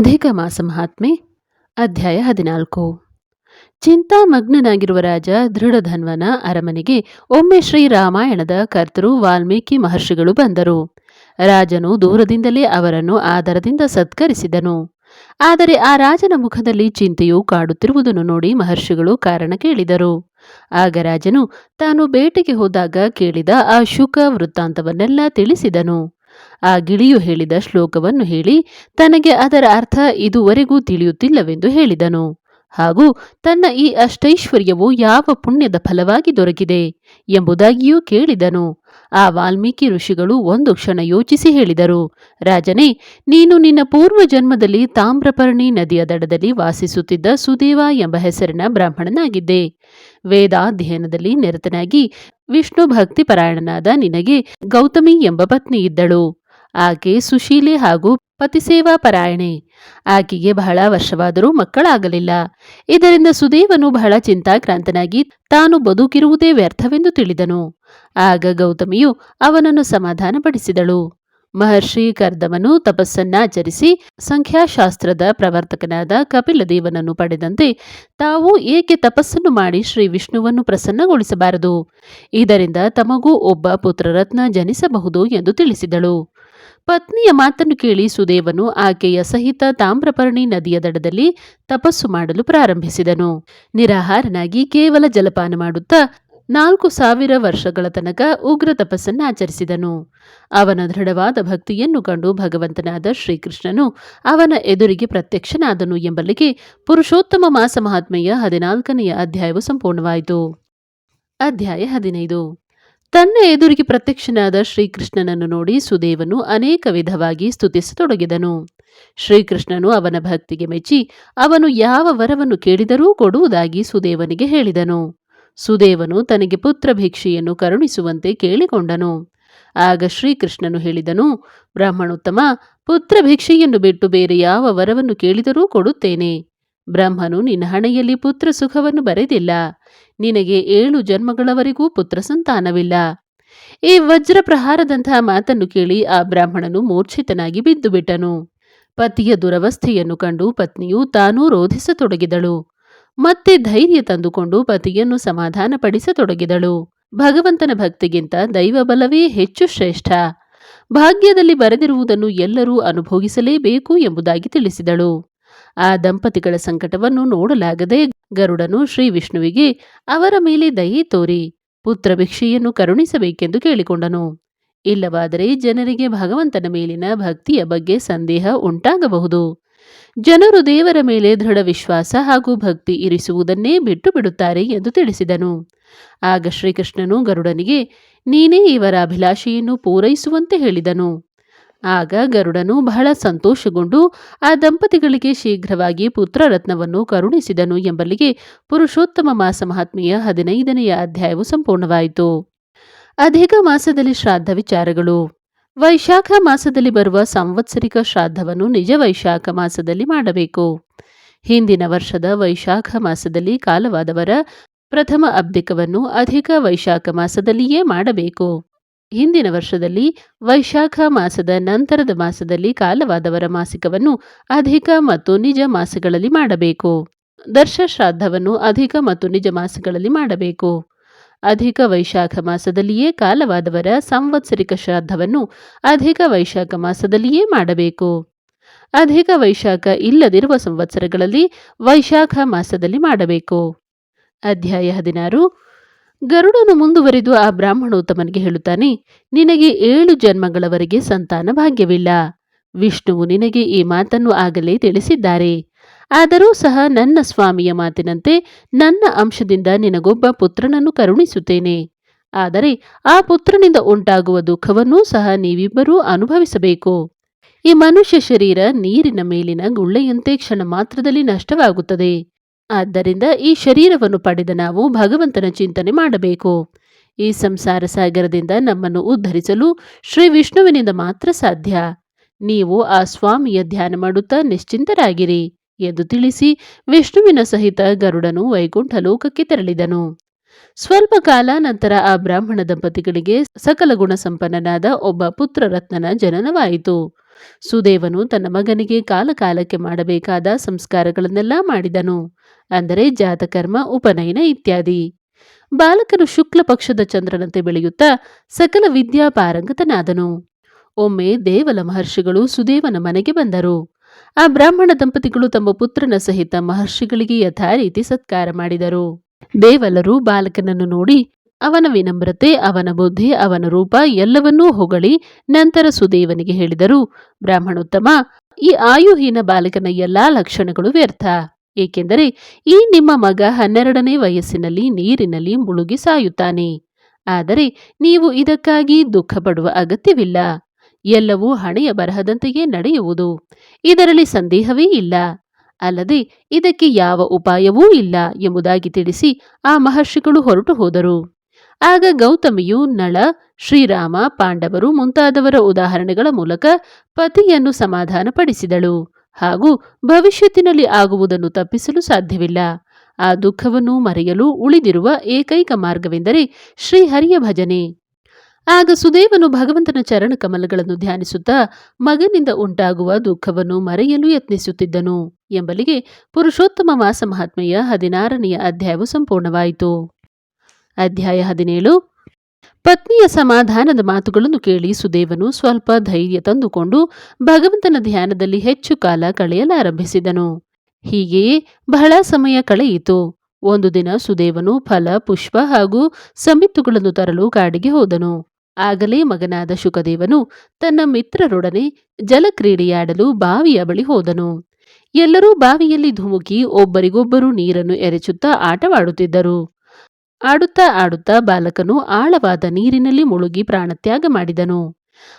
ಅಧಿಕ ಮಾಸ ಮಹಾತ್ಮೆ ಅಧ್ಯಾಯ ಹದಿನಾಲ್ಕು. ಚಿಂತಾಮಗ್ನನಾಗಿರುವ ರಾಜ ದೃಢಧನ್ವನ ಅರಮನೆಗೆ ಒಮ್ಮೆ ಶ್ರೀರಾಮಾಯಣದ ಕರ್ತೃ ವಾಲ್ಮೀಕಿ ಮಹರ್ಷಿಗಳು ಬಂದರು. ರಾಜನು ದೂರದಿಂದಲೇ ಅವರನ್ನು ಆದರದಿಂದ ಸತ್ಕರಿಸಿದನು. ಆದರೆ ಆ ರಾಜನ ಮುಖದಲ್ಲಿ ಚಿಂತೆಯು ಕಾಡುತ್ತಿರುವುದನ್ನು ನೋಡಿ ಮಹರ್ಷಿಗಳು ಕಾರಣ ಕೇಳಿದರು. ಆಗ ರಾಜನು ತಾನು ಬೇಟೆಗೆ ಹೋದಾಗ ಕೇಳಿದ ಆ ಶುಕ ವೃತ್ತಾಂತವನ್ನೆಲ್ಲ ತಿಳಿಸಿದನು. ಆ ಗಿಳಿಯು ಹೇಳಿದ ಶ್ಲೋಕವನ್ನು ಹೇಳಿ ತನಗೆ ಅದರ ಅರ್ಥ ಇದುವರೆಗೂ ತಿಳಿಯುತ್ತಿಲ್ಲವೆಂದು ಹೇಳಿದನು. ಹಾಗೂ ತನ್ನ ಈ ಅಷ್ಟೈಶ್ವರ್ಯವು ಯಾವ ಪುಣ್ಯದ ಫಲವಾಗಿ ದೊರಕಿದೆ ಎಂಬುದಾಗಿಯೂ ಕೇಳಿದನು. ಆ ವಾಲ್ಮೀಕಿ ಋಷಿಗಳು ಒಂದು ಕ್ಷಣ ಯೋಚಿಸಿ ಹೇಳಿದರು, ರಾಜನೇ, ನೀನು ನಿನ್ನ ಪೂರ್ವ ಜನ್ಮದಲ್ಲಿ ತಾಮ್ರಪರ್ಣಿ ನದಿಯ ದಡದಲ್ಲಿ ವಾಸಿಸುತ್ತಿದ್ದ ಸುದೇವ ಎಂಬ ಹೆಸರಿನ ಬ್ರಾಹ್ಮಣನಾಗಿದ್ದೆ. ವೇದಾಧ್ಯಯನದಲ್ಲಿ ನಿರತನಾಗಿ ವಿಷ್ಣು ಭಕ್ತಿ ಪರಾಯಣನಾದ ನಿನಗೆ ಗೌತಮಿ ಎಂಬ ಪತ್ನಿ ಇದ್ದಳು. ಆಕೆ ಸುಶೀಲೆ ಹಾಗೂ ಪತಿಸೇವಾ ಪರಾಯಣೆ. ಆಕೆಗೆ ಬಹಳ ವರ್ಷವಾದರೂ ಮಕ್ಕಳಾಗಲಿಲ್ಲ. ಇದರಿಂದ ಸುದೇವನು ಬಹಳ ಚಿಂತಾಕ್ರಾಂತನಾಗಿ ತಾನು ಬದುಕಿರುವುದೇ ವ್ಯರ್ಥವೆಂದು ತಿಳಿದನು. ಆಗ ಗೌತಮಿಯು ಅವನನ್ನು ಸಮಾಧಾನಪಡಿಸಿದಳು. ಮಹರ್ಷಿ ಕರ್ದಮನು ತಪಸ್ಸನ್ನಾಚರಿಸಿ ಸಂಖ್ಯಾಶಾಸ್ತ್ರದ ಪ್ರವರ್ತಕನಾದ ಕಪಿಲದೇವನನ್ನು ಪಡೆದಂತೆ ತಾವು ಏಕೆ ತಪಸ್ಸನ್ನು ಮಾಡಿ ಶ್ರೀ ವಿಷ್ಣುವನ್ನು ಪ್ರಸನ್ನಗೊಳಿಸಬಾರದು? ಇದರಿಂದ ತಮಗೂ ಒಬ್ಬ ಪುತ್ರರತ್ನ ಜನಿಸಬಹುದು ಎಂದು ತಿಳಿಸಿದಳು. ಪತ್ನಿಯ ಮಾತನ್ನು ಕೇಳಿ ಸುದೇವನು ಆಕೆಯ ಸಹಿತ ತಾಮ್ರಪರ್ಣಿ ನದಿಯ ದಡದಲ್ಲಿ ತಪಸ್ಸು ಮಾಡಲು ಪ್ರಾರಂಭಿಸಿದನು. ನಿರಾಹಾರನಾಗಿ ಕೇವಲ ಜಲಪಾನ ಮಾಡುತ್ತಾ ನಾಲ್ಕು ಸಾವಿರ ವರ್ಷಗಳ ತನಕ ಉಗ್ರ ತಪಸ್ಸನ್ನು ಆಚರಿಸಿದನು. ಅವನ ದೃಢವಾದ ಭಕ್ತಿಯನ್ನು ಕಂಡು ಭಗವಂತನಾದ ಶ್ರೀಕೃಷ್ಣನು ಅವನ ಎದುರಿಗೆ ಪ್ರತ್ಯಕ್ಷನಾದನು ಎಂಬಲ್ಲಿಗೆ ಪುರುಷೋತ್ತಮ ಮಾಸ ಮಹಾತ್ಮೆಯ ಹದಿನಾಲ್ಕನೆಯ ಅಧ್ಯಾಯವು ಸಂಪೂರ್ಣವಾಯಿತು. ಅಧ್ಯಾಯ ಹದಿನೈದು. ತನ್ನ ಎದುರಿಗೆ ಪ್ರತ್ಯಕ್ಷನಾದ ಶ್ರೀಕೃಷ್ಣನನ್ನು ನೋಡಿ ಸುದೇವನು ಅನೇಕ ವಿಧವಾಗಿ ಸ್ತುತಿಸತೊಡಗಿದನು. ಶ್ರೀಕೃಷ್ಣನು ಅವನ ಭಕ್ತಿಗೆ ಮೆಚ್ಚಿ ಅವನು ಯಾವ ವರವನ್ನು ಕೇಳಿದರೂ ಕೊಡುವುದಾಗಿ ಸುದೇವನಿಗೆ ಹೇಳಿದನು. ಸುದೇವನು ತನಗೆ ಪುತ್ರ ಭಿಕ್ಷೆಯನ್ನು ಕರುಣಿಸುವಂತೆ ಕೇಳಿಕೊಂಡನು. ಆಗ ಶ್ರೀಕೃಷ್ಣನು ಹೇಳಿದನು, ಬ್ರಾಹ್ಮಣೋತ್ತಮ, ಪುತ್ರ ಭಿಕ್ಷೆಯನ್ನು ಬಿಟ್ಟು ಬೇರೆ ಯಾವ ವರವನ್ನು ಕೇಳಿದರೂ ಕೊಡುತ್ತೇನೆ. ಬ್ರಹ್ಮನು ನಿನ್ನ ಹಣೆಯಲ್ಲಿ ಪುತ್ರ ಸುಖವನ್ನು ಬರೆದಿಲ್ಲ. ನಿನಗೆ ಏಳು ಜನ್ಮಗಳವರೆಗೂ ಪುತ್ರ ಸಂತಾನವಿಲ್ಲ. ಈ ವಜ್ರ ಪ್ರಹಾರದಂತಹ ಮಾತನ್ನು ಕೇಳಿ ಆ ಬ್ರಾಹ್ಮಣನು ಮೂರ್ಛಿತನಾಗಿ ಬಿದ್ದು ಬಿಟ್ಟನು ಪತಿಯ ದುರವಸ್ಥೆಯನ್ನು ಕಂಡು ಪತ್ನಿಯು ತಾನೂ ರೋಧಿಸತೊಡಗಿದಳು. ಮತ್ತೆ ಧೈರ್ಯ ತಂದುಕೊಂಡು ಪತಿಯನ್ನು ಸಮಾಧಾನಪಡಿಸತೊಡಗಿದಳು. ಭಗವಂತನ ಭಕ್ತಿಗಿಂತ ದೈವ ಬಲವೇ ಹೆಚ್ಚು ಶ್ರೇಷ್ಠ. ಭಾಗ್ಯದಲ್ಲಿ ಬರೆದಿರುವುದನ್ನು ಎಲ್ಲರೂ ಅನುಭೋಗಿಸಲೇಬೇಕು ಎಂಬುದಾಗಿ ತಿಳಿಸಿದಳು. ಆ ದಂಪತಿಗಳ ಸಂಕಟವನ್ನು ನೋಡಲಾಗದೆ ಗರುಡನು ಶ್ರೀ ವಿಷ್ಣುವಿಗೆ ಅವರ ಮೇಲೆ ದಯೆ ತೋರಿ ಪುತ್ರ ಭಿಕ್ಷೆಯನ್ನು ಕರುಣಿಸಬೇಕೆಂದು ಕೇಳಿಕೊಂಡನು. ಇಲ್ಲವಾದರೆ ಜನರಿಗೆ ಭಗವಂತನ ಮೇಲಿನ ಭಕ್ತಿಯ ಬಗ್ಗೆ ಸಂದೇಹ ಉಂಟಾಗಬಹುದು. ಜನರು ದೇವರ ಮೇಲೆ ದೃಢ ವಿಶ್ವಾಸ ಹಾಗೂ ಭಕ್ತಿ ಇರಿಸುವುದನ್ನೇ ಬಿಟ್ಟು ಬಿಡುತ್ತಾರೆ ಎಂದು ತಿಳಿಸಿದನು. ಆಗ ಶ್ರೀಕೃಷ್ಣನು ಗರುಡನಿಗೆ, ನೀನೇ ಇವರ ಅಭಿಲಾಷೆಯನ್ನು ಪೂರೈಸುವಂತೆ ಹೇಳಿದನು. ಆಗ ಗರುಡನು ಬಹಳ ಸಂತೋಷಗೊಂಡು ಆ ದಂಪತಿಗಳಿಗೆ ಶೀಘ್ರವಾಗಿ ಪುತ್ರರತ್ನವನ್ನು ಕರುಣಿಸಿದನು ಎಂಬಲ್ಲಿಗೆ ಪುರುಷೋತ್ತಮ ಮಾಸ ಮಹಾತ್ಮೆಯ ಹದಿನೈದನೆಯ ಅಧ್ಯಾಯವು ಸಂಪೂರ್ಣವಾಯಿತು. ಅಧಿಕ ಮಾಸದಲ್ಲಿ ಶ್ರಾದ್ದ ವಿಚಾರಗಳು. ವೈಶಾಖ ಮಾಸದಲ್ಲಿ ಬರುವ ಸಾಂವತ್ಸರಿಕ ಶ್ರಾದ್ದವನ್ನು ನಿಜ ವೈಶಾಖ ಮಾಸದಲ್ಲಿ ಮಾಡಬೇಕು. ಹಿಂದಿನ ವರ್ಷದ ವೈಶಾಖ ಮಾಸದಲ್ಲಿ ಕಾಲವಾದವರ ಪ್ರಥಮ ಅಬ್ದಿಕವನ್ನು ಅಧಿಕ ವೈಶಾಖ ಮಾಸದಲ್ಲಿಯೇ ಮಾಡಬೇಕು. ಹಿಂದಿನ ವರ್ಷದಲ್ಲಿ ವೈಶಾಖ ಮಾಸದ ನಂತರದ ಮಾಸದಲ್ಲಿ ಕಾಲವಾದವರ ಮಾಸಿಕವನ್ನು ಅಧಿಕ ಮತ್ತು ನಿಜ ಮಾಸಗಳಲ್ಲಿ ಮಾಡಬೇಕು. ದರ್ಶ ಶ್ರಾದ್ದವನ್ನು ಅಧಿಕ ಮತ್ತು ನಿಜ ಮಾಸಗಳಲ್ಲಿ ಮಾಡಬೇಕು. ಅಧಿಕ ವೈಶಾಖ ಮಾಸದಲ್ಲಿಯೇ ಕಾಲವಾದವರ ಸಾಂವತ್ಸರಿಕ ಶ್ರಾದ್ದವನ್ನು ಅಧಿಕ ವೈಶಾಖ ಮಾಸದಲ್ಲಿಯೇ ಮಾಡಬೇಕು. ಅಧಿಕ ವೈಶಾಖ ಇಲ್ಲದಿರುವ ಸಂವತ್ಸರಗಳಲ್ಲಿ ವೈಶಾಖ ಮಾಸದಲ್ಲಿ ಮಾಡಬೇಕು. ಅಧ್ಯಾಯ ಹದಿನಾರು. ಗರುಡನು ಮುಂದುವರಿದು ಆ ಬ್ರಾಹ್ಮಣೋತ್ತಮನಿಗೆ ಹೇಳುತ್ತಾನೆ, ನಿನಗೆ ಏಳು ಜನ್ಮಗಳವರೆಗೆ ಸಂತಾನ ಭಾಗ್ಯವಿಲ್ಲ. ವಿಷ್ಣುವು ನಿನಗೆ ಈ ಮಾತನ್ನು ಆಗಲೇ ತಿಳಿಸಿದ್ದಾರೆ. ಆದರೂ ಸಹ ನನ್ನ ಸ್ವಾಮಿಯ ಮಾತಿನಂತೆ ನನ್ನ ಅಂಶದಿಂದ ನಿನಗೊಬ್ಬ ಪುತ್ರನನ್ನು ಕರುಣಿಸುತ್ತೇನೆ. ಆದರೆ ಆ ಪುತ್ರನಿಂದ ಉಂಟಾಗುವ ದುಃಖವನ್ನೂ ಸಹ ನೀವಿಬ್ಬರೂ ಅನುಭವಿಸಬೇಕು. ಈ ಮನುಷ್ಯ ಶರೀರ ನೀರಿನ ಮೇಲಿನ ಗುಳ್ಳೆಯಂತೆ ಕ್ಷಣ ಮಾತ್ರದಲ್ಲಿ ನಷ್ಟವಾಗುತ್ತದೆ. ಆದ್ದರಿಂದ ಈ ಶರೀರವನ್ನು ಪಡೆದ ನಾವು ಭಗವಂತನ ಚಿಂತನೆ ಮಾಡಬೇಕು. ಈ ಸಂಸಾರ ಸಾಗರದಿಂದ ನಮ್ಮನ್ನು ಉದ್ಧರಿಸಲು ಶ್ರೀ ವಿಷ್ಣುವಿನಿಂದ ಮಾತ್ರ ಸಾಧ್ಯ. ನೀವು ಆ ಸ್ವಾಮಿಯ ಧ್ಯಾನ ಮಾಡುತ್ತಾ ನಿಶ್ಚಿಂತರಾಗಿರಿ ಎಂದು ತಿಳಿಸಿ ವಿಷ್ಣುವಿನ ಸಹಿತ ಗರುಡನು ವೈಕುಂಠ ಲೋಕಕ್ಕೆ ತೆರಳಿದನು. ಸ್ವಲ್ಪ ಕಾಲ ನಂತರ ಆ ಬ್ರಾಹ್ಮಣ ದಂಪತಿಗಳಿಗೆ ಸಕಲ ಗುಣ ಸಂಪನ್ನನಾದ ಒಬ್ಬ ಪುತ್ರರತ್ನನ ಜನನವಾಯಿತು. ಸುದೇವನು ತನ್ನ ಮಗನಿಗೆ ಕಾಲಕಾಲಕ್ಕೆ ಮಾಡಬೇಕಾದ ಸಂಸ್ಕಾರಗಳನ್ನೆಲ್ಲ ಮಾಡಿದನು. ಅಂದರೆ ಜಾತಕರ್ಮ, ಉಪನಯನ ಇತ್ಯಾದಿ. ಬಾಲಕನು ಶುಕ್ಲ ಪಕ್ಷದ ಚಂದ್ರನಂತೆ ಬೆಳೆಯುತ್ತಾ ಸಕಲ ವಿದ್ಯಾ ಪಾರಂಗತನಾದನು. ಒಮ್ಮೆ ದೇವಲ ಮಹರ್ಷಿಗಳು ಸುದೇವನ ಮನೆಗೆ ಬಂದರು. ಆ ಬ್ರಾಹ್ಮಣ ದಂಪತಿಗಳು ತಮ್ಮ ಪುತ್ರನ ಸಹಿತ ಮಹರ್ಷಿಗಳಿಗೆ ಯಥಾರೀತಿ ಸತ್ಕಾರ ಮಾಡಿದರು. ದೇವಲರು ಬಾಲಕನನ್ನು ನೋಡಿ, ಅವನ ವಿನಮ್ರತೆ, ಅವನ ಬುದ್ಧಿ, ಅವನ ರೂಪ ಎಲ್ಲವನ್ನೂ ಹೊಗಳಿ ನಂತರ ಸುದೇವನಿಗೆ ಹೇಳಿದರು, ಬ್ರಾಹ್ಮಣೋತ್ತಮ, ಈ ಆಯುಹೀನ ಬಾಲಕನ ಎಲ್ಲಾ ಲಕ್ಷಣಗಳು ವ್ಯರ್ಥ. ಏಕೆಂದರೆ ಈ ನಿಮ್ಮ ಮಗ ಹನ್ನೆರಡನೇ ವಯಸ್ಸಿನಲ್ಲಿ ನೀರಿನಲ್ಲಿ ಮುಳುಗಿ ಸಾಯುತ್ತಾನೆ. ಆದರೆ ನೀವು ಇದಕ್ಕಾಗಿ ದುಃಖ ಪಡುವ ಅಗತ್ಯವಿಲ್ಲ. ಎಲ್ಲವೂ ಹಣೆಯ ಬರಹದಂತೆಯೇ ನಡೆಯುವುದು. ಇದರಲ್ಲಿ ಸಂದೇಹವೇ ಇಲ್ಲ. ಅಲ್ಲದೆ ಇದಕ್ಕೆ ಯಾವ ಉಪಾಯವೂ ಇಲ್ಲ ಎಂಬುದಾಗಿ ತಿಳಿಸಿ ಆ ಮಹರ್ಷಿಗಳು ಹೊರಟು ಹೋದರು. ಆಗ ಗೌತಮಿಯು ನಳ, ಶ್ರೀರಾಮ, ಪಾಂಡವರು ಮುಂತಾದವರ ಉದಾಹರಣೆಗಳ ಮೂಲಕ ಪತಿಯನ್ನು ಸಮಾಧಾನಪಡಿಸಿದಳು ಹಾಗೂ ಭವಿಷ್ಯತ್ತಿನಲ್ಲಿ ಆಗುವುದನ್ನು ತಪ್ಪಿಸಲು ಸಾಧ್ಯವಿಲ್ಲ. ಆ ದುಃಖವನ್ನು ಮರೆಯಲು ಉಳಿದಿರುವ ಏಕೈಕ ಮಾರ್ಗವೆಂದರೆ ಶ್ರೀಹರಿಯ ಭಜನೆ. ಆಗ ಸುದೇವನು ಭಗವಂತನ ಚರಣ ಕಮಲಗಳನ್ನು ಧ್ಯಾನಿಸುತ್ತಾ ಮಗನಿಂದ ಉಂಟಾಗುವ ದುಃಖವನ್ನು ಮರೆಯಲು ಯತ್ನಿಸುತ್ತಿದ್ದನು ಎಂಬಲಿಗೆ ಪುರುಷೋತ್ತಮ ಮಾಸ ಮಹಾತ್ಮೆಯ ಹದಿನಾರನೆಯ ಅಧ್ಯಾಯವು ಸಂಪೂರ್ಣವಾಯಿತು. ಅಧ್ಯಾಯ ಹದಿನೇಳು. ಪತ್ನಿಯ ಸಮಾಧಾನದ ಮಾತುಗಳನ್ನು ಕೇಳಿ ಸುದೇವನು ಸ್ವಲ್ಪ ಧೈರ್ಯ ತಂದುಕೊಂಡು ಭಗವಂತನ ಧ್ಯಾನದಲ್ಲಿ ಹೆಚ್ಚು ಕಾಲ ಕಳೆಯಲಾರಂಭಿಸಿದನು. ಹೀಗೆಯೇ ಬಹಳ ಸಮಯ ಕಳೆಯಿತು. ಒಂದು ದಿನ ಸುದೇವನು ಫಲ, ಪುಷ್ಪ ಹಾಗೂ ಸಮಿತ್ತುಗಳನ್ನು ತರಲು ಕಾಡಿಗೆ ಹೋದನು. ಆಗಲೇ ಮಗನಾದ ಶುಕದೇವನು ತನ್ನ ಮಿತ್ರರೊಡನೆ ಜಲಕ್ರೀಡೆಯಾಡಲು ಬಾವಿಯ ಬಳಿ ಹೋದನು. ಎಲ್ಲರೂ ಬಾವಿಯಲ್ಲಿ ಧುಮುಕಿ ಒಬ್ಬರಿಗೊಬ್ಬರು ನೀರನ್ನು ಎರಚುತ್ತಾ ಆಟವಾಡುತ್ತಿದ್ದರು. ಆಡುತ್ತಾ ಆಡುತ್ತಾ ಬಾಲಕನು ಆಳವಾದ ನೀರಿನಲ್ಲಿ ಮುಳುಗಿ ಪ್ರಾಣತ್ಯಾಗ ಮಾಡಿದನು.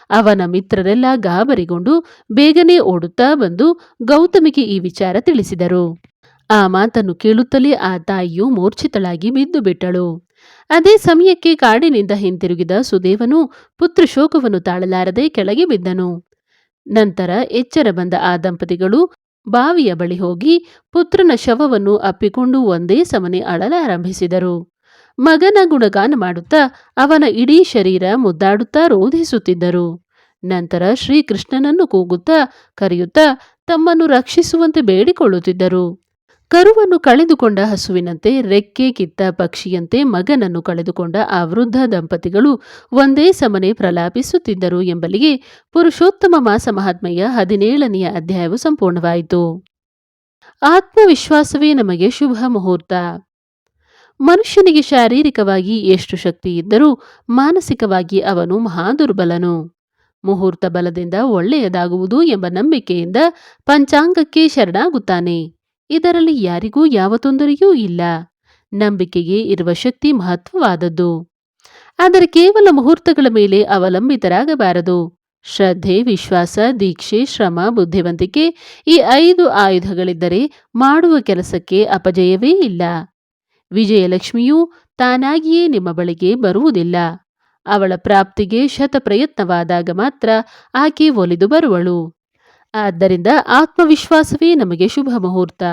ಅವನ ಮಿತ್ರರೆಲ್ಲ ಗಾಬರಿಗೊಂಡು ಬೇಗನೆ ಓಡುತ್ತಾ ಬಂದು ಗೌತಮಿಗೆ ಈ ವಿಚಾರ ತಿಳಿಸಿದರು. ಆ ಮಾತನ್ನು ಕೇಳುತ್ತಲೇ ಆ ತಾಯಿಯು ಮೂರ್ಛಿತಳಾಗಿ ಬಿದ್ದು ಬಿಟ್ಟಳು. ಅದೇ ಸಮಯಕ್ಕೆ ಕಾಡಿನಿಂದ ಹಿಂತಿರುಗಿದ ಸುದೇವನು ಪುತ್ರ ಶೋಕವನ್ನು ತಾಳಲಾರದೆ ಕೆಳಗೆ ಬಿದ್ದನು. ನಂತರ ಎಚ್ಚರ ಬಂದ ಆ ದಂಪತಿಗಳು ಬಾವಿಯ ಬಳಿ ಹೋಗಿ ಪುತ್ರನ ಶವವನ್ನು ಅಪ್ಪಿಕೊಂಡು ಒಂದೇ ಸಮನೆ ಅಳಲಾರಂಭಿಸಿದರು ಮಗನ ಗುಣಗಾನ ಮಾಡುತ್ತಾ ಅವನ ಇಡೀ ಶರೀರ ಮುದ್ದಾಡುತ್ತಾ ರೋಧಿಸುತ್ತಿದ್ದರು. ನಂತರ ಶ್ರೀಕೃಷ್ಣನನ್ನು ಕೂಗುತ್ತಾ ಕರೆಯುತ್ತಾ ತಮ್ಮನ್ನು ರಕ್ಷಿಸುವಂತೆ ಬೇಡಿಕೊಳ್ಳುತ್ತಿದ್ದರು. ಕರುವನ್ನು ಕಳೆದುಕೊಂಡ ಹಸುವಿನಂತೆ, ರೆಕ್ಕೆ ಕಿತ್ತ ಪಕ್ಷಿಯಂತೆ ಮಗನನ್ನು ಕಳೆದುಕೊಂಡ ಆ ವೃದ್ಧ ದಂಪತಿಗಳು ಒಂದೇ ಸಮನೆ ಪ್ರಲಾಪಿಸುತ್ತಿದ್ದರು ಎಂಬಲಿಗೆ ಪುರುಷೋತ್ತಮ ಮಾಸ ಮಹಾತ್ಮೆಯ ಹದಿನೇಳನೆಯ ಅಧ್ಯಾಯವು ಸಂಪೂರ್ಣವಾಯಿತು. ಆತ್ಮವಿಶ್ವಾಸವೇ ನಮಗೆ ಶುಭ ಮುಹೂರ್ತ. ಮನುಷ್ಯನಿಗೆ ಶಾರೀರಿಕವಾಗಿ ಎಷ್ಟು ಶಕ್ತಿ ಇದ್ದರೂ ಮಾನಸಿಕವಾಗಿ ಅವನು ಮಹಾದುರ್ಬಲನು. ಮುಹೂರ್ತ ಬಲದಿಂದ ಒಳ್ಳೆಯದಾಗುವುದು ಎಂಬ ನಂಬಿಕೆಯಿಂದ ಪಂಚಾಂಗಕ್ಕೆ ಶರಣಾಗುತ್ತಾನೆ. ಇದರಲ್ಲಿ ಯಾರಿಗೂ ಯಾವ ತೊಂದರೆಯೂ ಇಲ್ಲ. ನಂಬಿಕೆಗೆ ಇರುವ ಶಕ್ತಿ ಮಹತ್ವವಾದದ್ದು. ಆದರೆ ಕೇವಲ ಮುಹೂರ್ತಗಳ ಮೇಲೆ ಅವಲಂಬಿತರಾಗಬಾರದು. ಶ್ರದ್ಧೆ, ವಿಶ್ವಾಸ, ದೀಕ್ಷೆ, ಶ್ರಮ, ಬುದ್ಧಿವಂತಿಕೆ ಈ ಐದು ಆಯುಧಗಳಿದ್ದರೆ ಮಾಡುವ ಕೆಲಸಕ್ಕೆ ಅಪಜಯವೇ ಇಲ್ಲ. ವಿಜಯಲಕ್ಷ್ಮಿಯು ತಾನಾಗಿಯೇ ನಿಮ್ಮ ಬಳಿಗೆ ಬರುವುದಿಲ್ಲ. ಅವಳ ಪ್ರಾಪ್ತಿಗೆ ಶತ ಪ್ರಯತ್ನವಾದಾಗ ಮಾತ್ರ ಆಕೆ ಒಲಿದು ಬರುವಳು. ಆದ್ದರಿಂದ ಆತ್ಮವಿಶ್ವಾಸವೇ ನಮಗೆ ಶುಭ ಮುಹೂರ್ತ.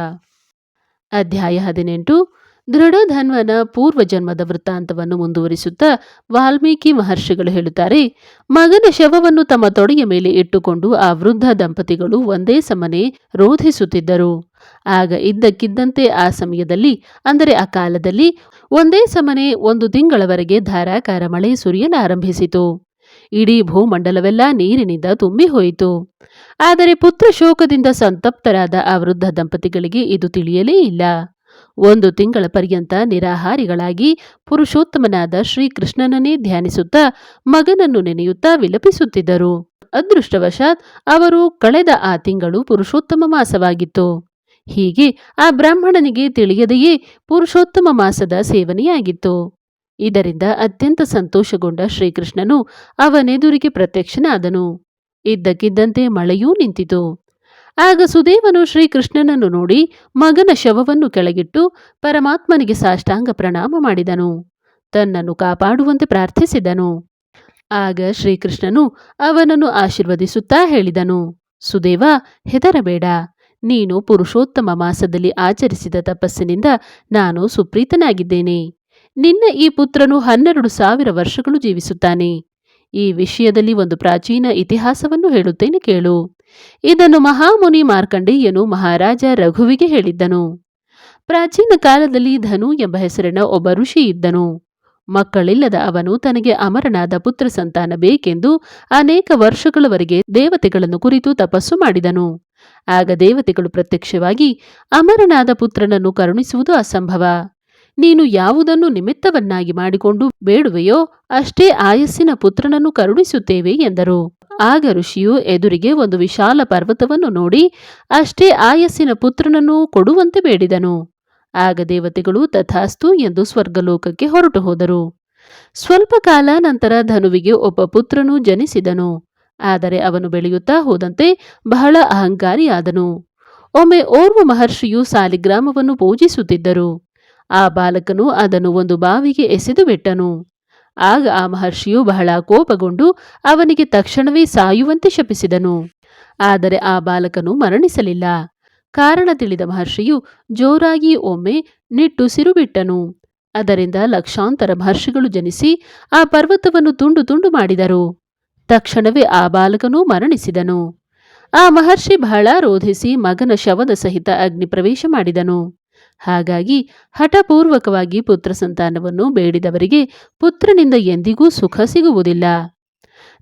ಅಧ್ಯಾಯ ಹದಿನೆಂಟು. ದೃಢಧನ್ವನ ಪೂರ್ವಜನ್ಮದ ವೃತ್ತಾಂತವನ್ನು ಮುಂದುವರಿಸುತ್ತಾ ವಾಲ್ಮೀಕಿ ಮಹರ್ಷಿಗಳು ಹೇಳುತ್ತಾರೆ, ಮಗನ ಶವವನ್ನು ತಮ್ಮ ತೊಡೆಯ ಮೇಲೆ ಇಟ್ಟುಕೊಂಡು ಆ ವೃದ್ಧ ದಂಪತಿಗಳು ಒಂದೇ ಸಮನೆ ರೋಧಿಸುತ್ತಿದ್ದರು. ಆಗ ಇದ್ದಕ್ಕಿದ್ದಂತೆ ಆ ಸಮಯದಲ್ಲಿ, ಅಂದರೆ ಆ ಕಾಲದಲ್ಲಿ, ಒಂದೇ ಸಮನೆ ಒಂದು ತಿಂಗಳವರೆಗೆ ಧಾರಾಕಾರ ಮಳೆ ಸುರಿಯಲಾರಂಭಿಸಿತು. ಇಡೀ ಭೂಮಂಡಲವೆಲ್ಲ ನೀರಿನಿಂದ ತುಂಬಿ ಹೋಯಿತು. ಆದರೆ ಪುತ್ರ ಶೋಕದಿಂದ ಸಂತಪ್ತರಾದ ಆ ವೃದ್ಧ ದಂಪತಿಗಳಿಗೆ ಇದು ತಿಳಿಯಲೇ ಇಲ್ಲ. ಒಂದು ತಿಂಗಳ ಪರ್ಯಂತ ನಿರಾಹಾರಿಗಳಾಗಿ ಪುರುಷೋತ್ತಮನಾದ ಶ್ರೀಕೃಷ್ಣನನ್ನೇ ಧ್ಯಾನಿಸುತ್ತಾ ಮಗನನ್ನು ನೆನೆಯುತ್ತಾ ವಿಲಪಿಸುತ್ತಿದ್ದರು. ಅದೃಷ್ಟವಶಾತ್ ಅವರು ಕಳೆದ ಆ ತಿಂಗಳು ಪುರುಷೋತ್ತಮ ಮಾಸವಾಗಿತ್ತು. ಹೀಗೆ ಆ ಬ್ರಾಹ್ಮಣನಿಗೆ ತಿಳಿಯದೆಯೇ ಪುರುಷೋತ್ತಮ ಮಾಸದ ಸೇವನೆಯಾಗಿತ್ತು. ಇದರಿಂದ ಅತ್ಯಂತ ಸಂತೋಷಗೊಂಡ ಶ್ರೀಕೃಷ್ಣನು ಅವನೆದುರಿಗೆ ಪ್ರತ್ಯಕ್ಷನಾದನು. ಇದ್ದಕ್ಕಿದ್ದಂತೆ ಮಳೆಯೂ ನಿಂತಿತು. ಆಗ ಸುದೇವನು ಶ್ರೀಕೃಷ್ಣನನ್ನು ನೋಡಿ ಮಗನ ಶವವನ್ನು ಕೆಳಗಿಟ್ಟು ಪರಮಾತ್ಮನಿಗೆ ಸಾಷ್ಟಾಂಗ ಪ್ರಣಾಮ ಮಾಡಿದನು. ತನ್ನನ್ನು ಕಾಪಾಡುವಂತೆ ಪ್ರಾರ್ಥಿಸಿದನು. ಆಗ ಶ್ರೀಕೃಷ್ಣನು ಅವನನ್ನು ಆಶೀರ್ವದಿಸುತ್ತಾ ಹೇಳಿದನು. ಸುದೇವ, ಹೆದರಬೇಡ. ನೀನು ಪುರುಷೋತ್ತಮ ಮಾಸದಲ್ಲಿ ಆಚರಿಸಿದ ತಪಸ್ಸಿನಿಂದ ನಾನು ಸುಪ್ರೀತನಾಗಿದ್ದೇನೆ. ನಿನ್ನ ಈ ಪುತ್ರನು ಹನ್ನೆರಡು ಸಾವಿರ ವರ್ಷಗಳು ಜೀವಿಸುತ್ತಾನೆ. ಈ ವಿಷಯದಲ್ಲಿ ಒಂದು ಪ್ರಾಚೀನ ಇತಿಹಾಸವನ್ನು ಹೇಳುತ್ತೇನೆ ಕೇಳು. ಇದನ್ನು ಮಹಾಮುನಿ ಮಾರ್ಕಂಡೇಯನು ಮಹಾರಾಜ ರಘುವಿಗೆ ಹೇಳಿದ್ದನು. ಪ್ರಾಚೀನ ಕಾಲದಲ್ಲಿ ಧನು ಎಂಬ ಹೆಸರಿನ ಒಬ್ಬ ಋಷಿ ಇದ್ದನು. ಮಕ್ಕಳಿಲ್ಲದ ಅವನು ತನಗೆ ಅಮರನಾದ ಪುತ್ರ ಸಂತಾನ ಬೇಕೆಂದು ಅನೇಕ ವರ್ಷಗಳವರೆಗೆ ದೇವತೆಗಳನ್ನು ಕುರಿತು ತಪಸ್ಸು ಮಾಡಿದನು. ಆಗ ದೇವತೆಗಳು ಪ್ರತ್ಯಕ್ಷವಾಗಿ ಅಮರನಾದ ಪುತ್ರನನ್ನು ಕರುಣಿಸುವುದು ಅಸಂಭವ. ನೀನು ಯಾವುದನ್ನು ನಿಮಿತ್ತವನ್ನಾಗಿ ಮಾಡಿಕೊಂಡು ಬೇಡುವೆಯೋ ಅಷ್ಟೇ ಆಯಸ್ಸಿನ ಪುತ್ರನನ್ನು ಕರುಣಿಸುತ್ತೇವೆ ಎಂದರು. ಆಗ ಋಷಿಯು ಎದುರಿಗೆ ಒಂದು ವಿಶಾಲ ಪರ್ವತವನ್ನು ನೋಡಿ ಅಷ್ಟೇ ಆಯಸ್ಸಿನ ಪುತ್ರನನ್ನು ಕೊಡುವಂತೆ ಬೇಡಿದನು. ಆಗ ದೇವತೆಗಳು ತಥಾಸ್ತು ಎಂದು ಸ್ವರ್ಗಲೋಕಕ್ಕೆ ಹೊರಟು ಹೋದರು. ಸ್ವಲ್ಪ ಕಾಲ ನಂತರ ಧನುವಿಗೆ ಒಬ್ಬ ಪುತ್ರನು ಜನಿಸಿದನು. ಆದರೆ ಅವನು ಬೆಳೆಯುತ್ತಾ ಹೋದಂತೆ ಬಹಳ ಅಹಂಕಾರಿಯಾದನು. ಒಮ್ಮೆ ಓರ್ವ ಮಹರ್ಷಿಯು ಸಾಲಿಗ್ರಾಮವನ್ನು ಪೂಜಿಸುತ್ತಿದ್ದರು. ಆ ಬಾಲಕನು ಅದನ್ನು ಒಂದು ಬಾವಿಗೆ ಎಸೆದು ಬಿಟ್ಟನು. ಆಗ ಆ ಮಹರ್ಷಿಯು ಬಹಳ ಕೋಪಗೊಂಡು ಅವನಿಗೆ ತಕ್ಷಣವೇ ಸಾಯುವಂತೆ ಶಪಿಸಿದನು. ಆದರೆ ಆ ಬಾಲಕನು ಮರಣಿಸಲಿಲ್ಲ. ಕಾರಣ ತಿಳಿದ ಮಹರ್ಷಿಯು ಜೋರಾಗಿ ಒಮ್ಮೆ ನಿಟ್ಟುಸಿರು ಬಿಟ್ಟನು. ಅದರಿಂದ ಲಕ್ಷಾಂತರ ಮಹರ್ಷಿಗಳು ಜನಿಸಿ ಆ ಪರ್ವತವನ್ನು ತುಂಡು ತುಂಡು ಮಾಡಿದರು. ತಕ್ಷಣವೇ ಆ ಬಾಲಕನು ಮರಣಿಸಿದನು. ಆ ಮಹರ್ಷಿ ಬಹಳ ರೋಧಿಸಿ ಮಗನ ಶವದ ಸಹಿತ ಅಗ್ನಿ ಪ್ರವೇಶ ಮಾಡಿದನು. ಹಾಗಾಗಿ ಹಠಪೂರ್ವಕವಾಗಿ ಪುತ್ರ ಸಂತಾನವನ್ನು ಬೇಡಿದವರಿಗೆ ಪುತ್ರನಿಂದ ಎಂದಿಗೂ ಸುಖ ಸಿಗುವುದಿಲ್ಲ.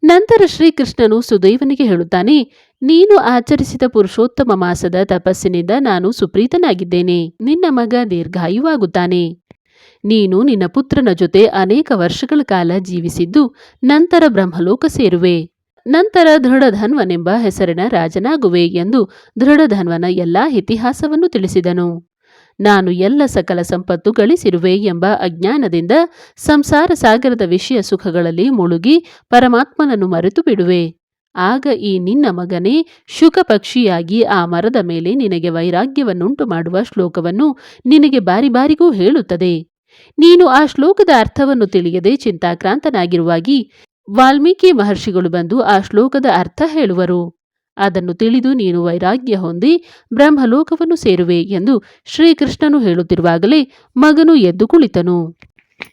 ನಂತರ ಶ್ರೀಕೃಷ್ಣನು ಸುದೈವನಿಗೆ ಹೇಳುತ್ತಾನೆ, ನೀನು ಆಚರಿಸಿದ ಪುರುಷೋತ್ತಮ ಮಾಸದ ತಪಸ್ಸಿನಿಂದ ನಾನು ಸುಪ್ರೀತನಾಗಿದ್ದೇನೆ. ನಿನ್ನ ಮಗ ದೀರ್ಘಾಯುವಾಗುತ್ತಾನೆ. ನೀನು ನಿನ್ನ ಪುತ್ರನ ಜೊತೆ ಅನೇಕ ವರ್ಷಗಳ ಕಾಲ ಜೀವಿಸಿದ್ದು ನಂತರ ಬ್ರಹ್ಮಲೋಕ ಸೇರುವೆ. ನಂತರ ದೃಢಧನ್ವನೆಂಬ ಹೆಸರಿನ ರಾಜನಾಗುವೆ ಎಂದು ದೃಢಧನ್ವನ ಎಲ್ಲಾ ಇತಿಹಾಸವನ್ನು ತಿಳಿಸಿದನು. ನಾನು ಎಲ್ಲ ಸಕಲ ಸಂಪತ್ತು ಗಳಿಸಿರುವೆ ಎಂಬ ಅಜ್ಞಾನದಿಂದ ಸಂಸಾರ ಸಾಗರದ ವಿಷಯ ಸುಖಗಳಲ್ಲಿ ಮುಳುಗಿ ಪರಮಾತ್ಮನನ್ನು ಮರೆತು ಬಿಡುವೆ. ಆಗ ಈ ನಿನ್ನ ಮಗನೇ ಶುಕ ಪಕ್ಷಿಯಾಗಿ ಆ ಮರದ ಮೇಲೆ ನಿನಗೆ ವೈರಾಗ್ಯವನ್ನುಂಟು ಮಾಡುವ ಶ್ಲೋಕವನ್ನು ನಿನಗೆ ಬಾರಿ ಬಾರಿಗೂ ಹೇಳುತ್ತದೆ. ನೀನು ಆ ಶ್ಲೋಕದ ಅರ್ಥವನ್ನು ತಿಳಿಯದೆ ಚಿಂತಾಕ್ರಾಂತನಾಗಿರುವಾಗಿ ವಾಲ್ಮೀಕಿ ಮಹರ್ಷಿಗಳು ಬಂದು ಆ ಶ್ಲೋಕದ ಅರ್ಥ ಹೇಳುವರು. ಅದನ್ನು ತಿಳಿದು ನೀನು ವೈರಾಗ್ಯ ಹೊಂದಿ ಬ್ರಹ್ಮಲೋಕವನ್ನು ಸೇರುವೆ ಎಂದು ಶ್ರೀಕೃಷ್ಣನು ಹೇಳುತ್ತಿರುವಾಗಲೇ ಮಗನು ಎದ್ದು ಕುಳಿತನು.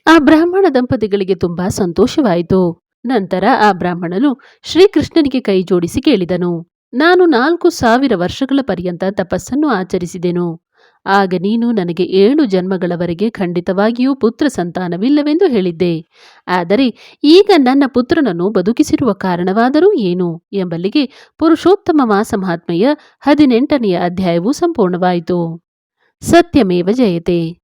ಆ ಬ್ರಾಹ್ಮಣ ದಂಪತಿಗಳಿಗೆ ತುಂಬಾ ಸಂತೋಷವಾಯಿತು. ನಂತರ ಆ ಬ್ರಾಹ್ಮಣನು ಶ್ರೀಕೃಷ್ಣನಿಗೆ ಕೈ ಜೋಡಿಸಿ ಕೇಳಿದನು. ನಾನು ನಾಲ್ಕು ಸಾವಿರ ವರ್ಷಗಳ ಪರ್ಯಂತ ತಪಸ್ಸನ್ನು ಆಚರಿಸಿದೆನು. ಆಗ ನೀನು ನನಗೆ ಏಳು ಜನ್ಮಗಳವರೆಗೆ ಖಂಡಿತವಾಗಿಯೂ ಪುತ್ರ ಸಂತಾನವಿಲ್ಲವೆಂದು ಹೇಳಿದ್ದೆ. ಆದರೆ ಈಗ ನನ್ನ ಪುತ್ರನನ್ನು ಬದುಕಿಸಿರುವ ಕಾರಣವಾದರೂ ಏನು? ಎಂಬಲ್ಲಿಗೆ ಪುರುಷೋತ್ತಮ ಮಾಸ ಮಹಾತ್ಮೆಯ ಹದಿನೆಂಟನೆಯ ಅಧ್ಯಾಯವು ಸಂಪೂರ್ಣವಾಯಿತು. ಸತ್ಯಮೇವ ಜಯತೆ.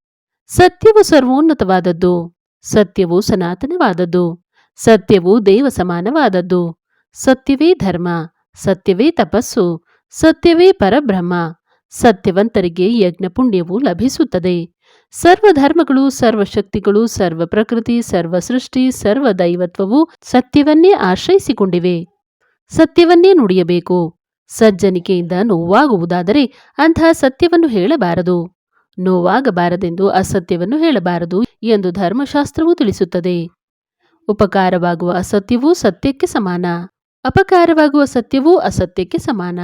ಸತ್ಯವು ಸರ್ವೋನ್ನತವಾದದ್ದು. ಸತ್ಯವು ಸನಾತನವಾದದ್ದು. ಸತ್ಯವು ದೇವ ಸಮಾನವಾದದ್ದು. ಸತ್ಯವೇ ಧರ್ಮ. ಸತ್ಯವೇ ತಪಸ್ಸು. ಸತ್ಯವೇ ಪರಬ್ರಹ್ಮ. ಸತ್ಯವಂತರಿಗೆ ಯಜ್ಞಪುಣ್ಯವು ಲಭಿಸುತ್ತದೆ. ಸರ್ವ ಧರ್ಮಗಳು ಸರ್ವಶಕ್ತಿಗಳು ಸರ್ವ ಪ್ರಕೃತಿ ಸರ್ವ ಸೃಷ್ಟಿ ಸರ್ವ ದೈವತ್ವವು ಸತ್ಯವನ್ನೇ ಆಶ್ರಯಿಸಿಕೊಂಡಿವೆ. ಸತ್ಯವನ್ನೇ ನುಡಿಯಬೇಕು. ಸಜ್ಜನಿಕೆಯಿಂದ ನೋವಾಗುವುದಾದರೆ ಅಂತಹ ಸತ್ಯವನ್ನು ಹೇಳಬಾರದು. ನೋವಾಗಬಾರದೆಂದು ಅಸತ್ಯವನ್ನು ಹೇಳಬಾರದು ಎಂದು ಧರ್ಮಶಾಸ್ತ್ರವು ತಿಳಿಸುತ್ತದೆ. ಉಪಕಾರವಾಗುವ ಅಸತ್ಯವೂ ಸತ್ಯಕ್ಕೆ ಸಮಾನ. ಅಪಕಾರವಾಗುವ ಸತ್ಯವೂ ಅಸತ್ಯಕ್ಕೆ ಸಮಾನ.